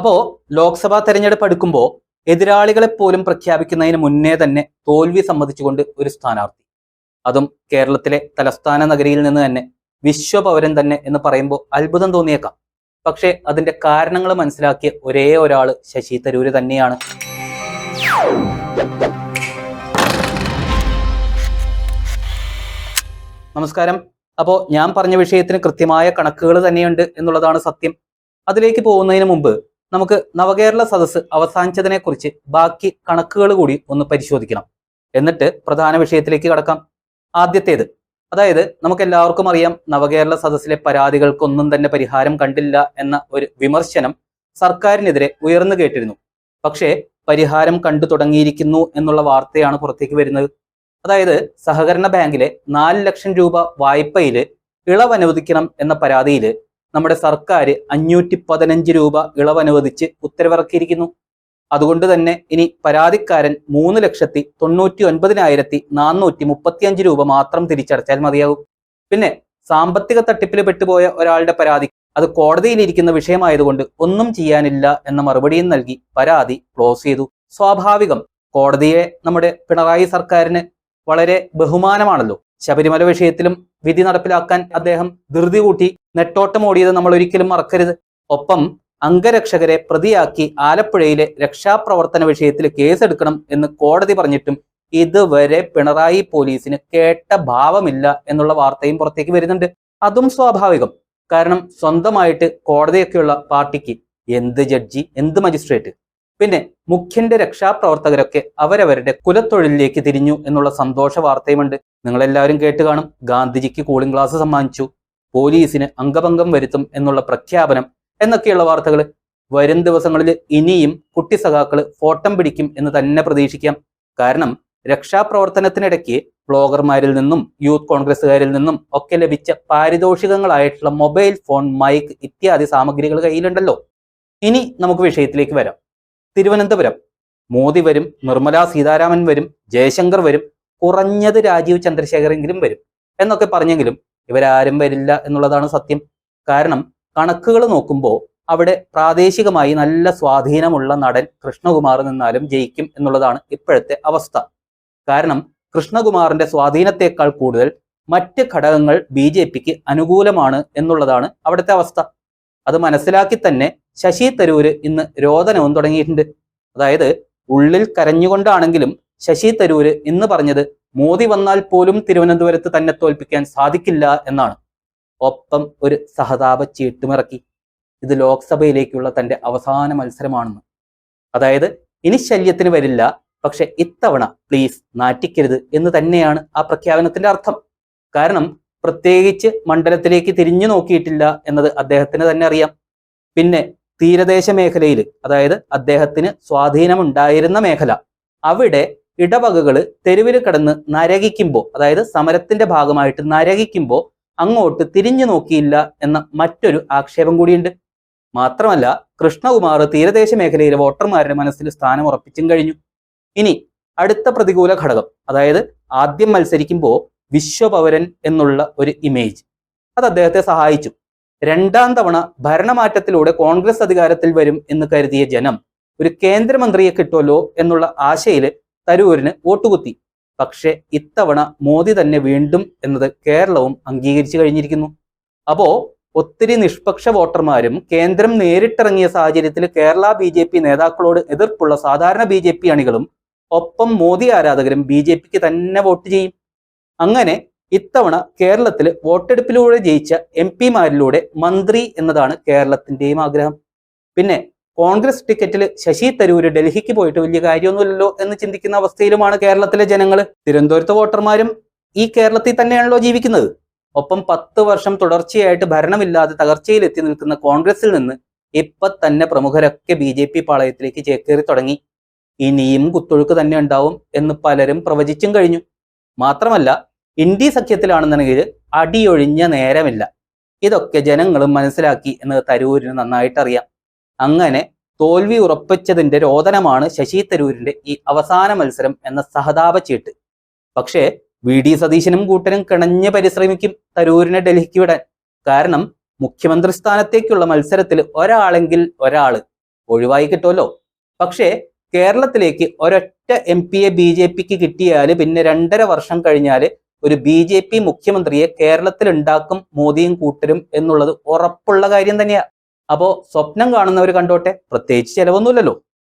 അപ്പോ ലോക്സഭാ തെരഞ്ഞെടുപ്പ് അടുക്കുമ്പോൾ എതിരാളികളെ പോലും പ്രഖ്യാപിക്കുന്നതിന് മുന്നേ തന്നെ തോൽവി സമ്മതിച്ചുകൊണ്ട് ഒരു സ്ഥാനാർത്ഥി. അതും കേരളത്തിലെ തലസ്ഥാന നഗരിയിൽ നിന്ന് തന്നെ വിശ്വപൗരൻ തന്നെ എന്ന് പറയുമ്പോൾ അത്ഭുതം തോന്നിയേക്കാം. പക്ഷേ അതിന്റെ കാരണങ്ങൾ മനസ്സിലാക്കിയ ഒരേ ഒരാൾ ശശി തരൂര് തന്നെയാണ്. നമസ്കാരം. അപ്പോ ഞാൻ പറഞ്ഞ വിഷയത്തിന് കൃത്യമായ കണക്കുകൾ തന്നെയുണ്ട് എന്നുള്ളതാണ് സത്യം. അതിലേക്ക് പോകുന്നതിന് മുമ്പ് നമുക്ക് നവകേരള സദസ്സ് അവസാനിച്ചതിനെ കുറിച്ച് ബാക്കി കണക്കുകൾ കൂടി ഒന്ന് പരിശോധിക്കണം. എന്നിട്ട് പ്രധാന വിഷയത്തിലേക്ക് കടക്കാം. ആദ്യത്തേത് അതായത് നമുക്ക് എല്ലാവർക്കും അറിയാം നവകേരള സദസ്സിലെ പരാതികൾക്കൊന്നും തന്നെ പരിഹാരം കണ്ടില്ല എന്ന ഒരു വിമർശനം സർക്കാരിനെതിരെ ഉയർന്നു കേട്ടിരുന്നു. പക്ഷേ പരിഹാരം കണ്ടു തുടങ്ങിയിരിക്കുന്നു എന്നുള്ള വാർത്തയാണ് പുറത്തേക്ക് വരുന്നത്. അതായത് സഹകരണ ബാങ്കിലെ നാല് ലക്ഷം രൂപ വായ്പയിൽ ഇളവ് അനുവദിക്കണം എന്ന പരാതിയിൽ നമ്മുടെ സർക്കാർ അഞ്ഞൂറ്റി പതിനഞ്ച് രൂപ ഇളവ് അനുവദിച്ച് ഉത്തരവിറക്കിയിരിക്കുന്നു. അതുകൊണ്ട് തന്നെ ഇനി പരാതിക്കാരൻ മൂന്ന് ലക്ഷത്തി തൊണ്ണൂറ്റി ഒൻപതിനായിരത്തി നാനൂറ്റി മുപ്പത്തിയഞ്ച് രൂപ മാത്രം തിരിച്ചടച്ചാൽ മതിയാകും പിന്നെ സാമ്പത്തിക തട്ടിപ്പിൽ പെട്ടുപോയ ഒരാളുടെ പരാതി അത് കോടതിയിലിരിക്കുന്ന വിഷയമായതുകൊണ്ട് ഒന്നും ചെയ്യാനില്ല എന്ന മറുപടിയും നൽകി പരാതി ക്ലോസ് ചെയ്തു. സ്വാഭാവികം കോടതിയെ നമ്മുടെ പിണറായി സർക്കാരിന് വളരെ ബഹുമാനമാണല്ലോ. ശബരിമല വിഷയത്തിലും വിധി നടപ്പിലാക്കാൻ അദ്ദേഹം ധൃതി കൂട്ടി നെട്ടോട്ടം ഓടിയത് നമ്മൾ ഒരിക്കലും മറക്കരുത്. ഒപ്പം അംഗരക്ഷകരെ പ്രതിയാക്കി ആലപ്പുഴയിലെ രക്ഷാപ്രവർത്തന വിഷയത്തിൽ കേസെടുക്കണം എന്ന് കോടതി പറഞ്ഞിട്ടും ഇതുവരെ പിണറായി പോലീസിന് കേട്ട ഭാവമില്ല എന്നുള്ള വാർത്തയും പുറത്തേക്ക് വരുന്നുണ്ട്. അതും സ്വാഭാവികം. കാരണം സ്വന്തമായിട്ട് കോടതിയൊക്കെയുള്ള പാർട്ടിക്ക് എന്ത് ജഡ്ജി എന്ത് മജിസ്ട്രേറ്റ്? പിന്നെ മുഖ്യന്റെ രക്ഷാപ്രവർത്തകരൊക്കെ അവരവരുടെ കുലത്തൊഴിലിലേക്ക് തിരിഞ്ഞു എന്നുള്ള സന്തോഷ വാർത്തയുമുണ്ട്. നിങ്ങളെല്ലാവരും കേട്ട് കാണും. ഗാന്ധിജിക്ക് കൂളിംഗ് ഗ്ലാസ് സമ്മാനിച്ചു. പോലീസിന് അംഗഭംഗം വരുത്തും എന്നുള്ള പ്രഖ്യാപനം എന്നൊക്കെയുള്ള വാർത്തകൾ വരും ദിവസങ്ങളിൽ ഇനിയും കുട്ടി സഖാക്കൾ ഫോട്ടം പിടിക്കും എന്ന് തന്നെ പ്രതീക്ഷിക്കാം. കാരണം രക്ഷാപ്രവർത്തനത്തിനിടയ്ക്ക് ബ്ലോഗർമാരിൽ നിന്നും യൂത്ത് കോൺഗ്രസ്സുകാരിൽ നിന്നും ഒക്കെ ലഭിച്ച പാരിതോഷികങ്ങളായിട്ടുള്ള മൊബൈൽ ഫോൺ മൈക്ക് ഇത്യാദി സാമഗ്രികൾ കയ്യിലുണ്ടല്ലോ. ഇനി നമുക്ക് വിഷയത്തിലേക്ക് വരാം. തിരുവനന്തപുരം. മോദി വരും നിർമ്മല സീതാരാമൻ വരും ജയശങ്കർ വരും കുറഞ്ഞത് രാജീവ് ചന്ദ്രശേഖരെങ്കിലും വരും എന്നൊക്കെ പറഞ്ഞെങ്കിലും ഇവരാരും വരില്ല എന്നുള്ളതാണ് സത്യം. കാരണം കണക്കുകൾ നോക്കുമ്പോൾ അവിടെ പ്രാദേശികമായി നല്ല സ്വാധീനമുള്ള നടൻ കൃഷ്ണകുമാർ നിന്നാലും ജയിക്കും എന്നുള്ളതാണ് ഇപ്പോഴത്തെ അവസ്ഥ. കാരണം കൃഷ്ണകുമാറിന്റെ സ്വാധീനത്തെക്കാൾ കൂടുതൽ മറ്റ് ഘടകങ്ങൾ ബി ജെ പിക്ക് അനുകൂലമാണ് എന്നുള്ളതാണ് അവിടുത്തെ അവസ്ഥ. അത് മനസ്സിലാക്കി തന്നെ ശശി തരൂര് ഇന്ന് രോദനവും തുടങ്ങിയിട്ടുണ്ട്. അതായത് ഉള്ളിൽ കരഞ്ഞുകൊണ്ടാണെങ്കിലും ശശി തരൂര് ഇന്ന് പറഞ്ഞത് മോദി വന്നാൽ പോലും തിരുവനന്തപുരത്ത് തന്നെ തോൽപ്പിക്കാൻ സാധിക്കില്ല എന്നാണ്. ഒപ്പം ഒരു സഹതാപ ചീട്ടുമിറക്കി. ഇത് ലോക്സഭയിലേക്കുള്ള തന്റെ അവസാന മത്സരമാണെന്ന്. അതായത് ഇനി ശല്യത്തിന് വരില്ല പക്ഷെ ഇത്തവണ പ്ലീസ് നാറ്റിക്കരുത് എന്ന് തന്നെയാണ് ആ പ്രഖ്യാപനത്തിന്റെ അർത്ഥം. കാരണം പ്രത്യേകിച്ച് മണ്ഡലത്തിലേക്ക് തിരിഞ്ഞു നോക്കിയിട്ടില്ല എന്നത് അദ്ദേഹത്തിന് തന്നെ അറിയാം. പിന്നെ തീരദേശ മേഖലയിൽ അതായത് അദ്ദേഹത്തിന് സ്വാധീനമുണ്ടായിരുന്ന മേഖല അവിടെ ഇടവകകൾ തെരുവിൽ കിടന്ന് നരകിക്കുമ്പോൾ അതായത് സമരത്തിന്റെ ഭാഗമായിട്ട് നരകിക്കുമ്പോൾ അങ്ങോട്ട് തിരിഞ്ഞു നോക്കിയില്ല എന്ന മറ്റൊരു ആക്ഷേപം കൂടിയുണ്ട്. മാത്രമല്ല കൃഷ്ണകുമാർ തീരദേശ മേഖലയിലെ വോട്ടർമാരുടെ മനസ്സിൽ സ്ഥാനം ഉറപ്പിച്ചും കഴിഞ്ഞു. ഇനി അടുത്ത പ്രതികൂല ഘടകം അതായത് ആദ്യം മത്സരിക്കുമ്പോൾ വിശ്വപൗരൻ എന്നുള്ള ഒരു ഇമേജ് അത് അദ്ദേഹത്തെ സഹായിച്ചു. രണ്ടാം തവണ ഭരണമാറ്റത്തിലൂടെ കോൺഗ്രസ് അധികാരത്തിൽ വരും എന്ന് കരുതിയ ജനം ഒരു കേന്ദ്രമന്ത്രിയെ കിട്ടുമല്ലോ എന്നുള്ള ആശയിൽ തരൂരിന് വോട്ടുകുത്തി പക്ഷേ ഇത്തവണ മോദി തന്നെ വീണ്ടും എന്നത് കേരളവും അംഗീകരിച്ചു കഴിഞ്ഞിരിക്കുന്നു. അപ്പോ ഒത്തിരി നിഷ്പക്ഷ വോട്ടർമാരും കേന്ദ്രം നേരിട്ടിറങ്ങിയ സാഹചര്യത്തിൽ കേരള ബി ജെ പി നേതാക്കളോട് എതിർപ്പുള്ള സാധാരണ ബി ജെ പി അണികളും ഒപ്പം മോദി ആരാധകരും ബി ജെ പിക്ക് തന്നെ വോട്ട് ചെയ്യും. അങ്ങനെ ഇത്തവണ കേരളത്തിൽ വോട്ടെടുപ്പിലൂടെ ജയിച്ച എം പിമാരിലൂടെ മന്ത്രി എന്നതാണ് കേരളത്തിന്റെയും ആഗ്രഹം. പിന്നെ കോൺഗ്രസ് ടിക്കറ്റിൽ ശശി തരൂര് ഡൽഹിക്ക് പോയിട്ട് വലിയ കാര്യമൊന്നുമില്ലല്ലോ എന്ന് ചിന്തിക്കുന്ന അവസ്ഥയിലുമാണ് കേരളത്തിലെ ജനങ്ങൾ തിരുവനന്തപുരത്തെ വോട്ടർമാരും ഈ കേരളത്തിൽ തന്നെയാണല്ലോ ജീവിക്കുന്നത്. ഒപ്പം പത്ത് വർഷം തുടർച്ചയായിട്ട് ഭരണമില്ലാതെ തകർച്ചയിൽ എത്തി നിൽക്കുന്ന കോൺഗ്രസിൽ നിന്ന് ഇപ്പൊ തന്നെ പ്രമുഖരൊക്കെ ബി ജെ പി പാളയത്തിലേക്ക് ചേക്കേറി തുടങ്ങി. ഇനിയും കുത്തൊഴുക്ക് തന്നെ ഉണ്ടാവും എന്ന് പലരും പ്രവചിച്ചും കഴിഞ്ഞു. മാത്രമല്ല ഇന്ത്യ സഖ്യത്തിലാണെന്നുണ്ടെങ്കിൽ അടിയൊഴിഞ്ഞ നേരമില്ല. ഇതൊക്കെ ജനങ്ങളും മനസ്സിലാക്കി എന്നത് തരൂരിന് നന്നായിട്ട് അറിയാം അങ്ങനെ തോൽവി ഉറപ്പിച്ചതിന്റെ രോദനമാണ് ശശി തരൂരിന്റെ ഈ അവസാന മത്സരം എന്ന സഹതാപ ചീട്ട്. പക്ഷേ വി. ഡി. സതീശനും കൂട്ടനും കിണഞ്ഞ് പരിശ്രമിക്കും തരൂരിനെ ഡൽഹിക്ക് വിടാൻ. കാരണം മുഖ്യമന്ത്രി സ്ഥാനത്തേക്കുള്ള മത്സരത്തിൽ ഒരാളെങ്കിൽ ഒരാൾ ഒഴിവായി കിട്ടുമല്ലോ. പക്ഷേ കേരളത്തിലേക്ക് ഒരൊറ്റ എം പിയെ ബി ജെ പിക്ക് കിട്ടിയാൽ പിന്നെ രണ്ടര വർഷം കഴിഞ്ഞാൽ ഒരു ബി ജെ പി മുഖ്യമന്ത്രിയെ കേരളത്തിൽ ഉണ്ടാക്കും മോദിയും കൂട്ടരും എന്നുള്ളത് ഉറപ്പുള്ള കാര്യം തന്നെയാ. അപ്പോ സ്വപ്നം കാണുന്നവർ കണ്ടോട്ടെ? പ്രത്യേകിച്ച് ചെലവൊന്നുമില്ലല്ലോ.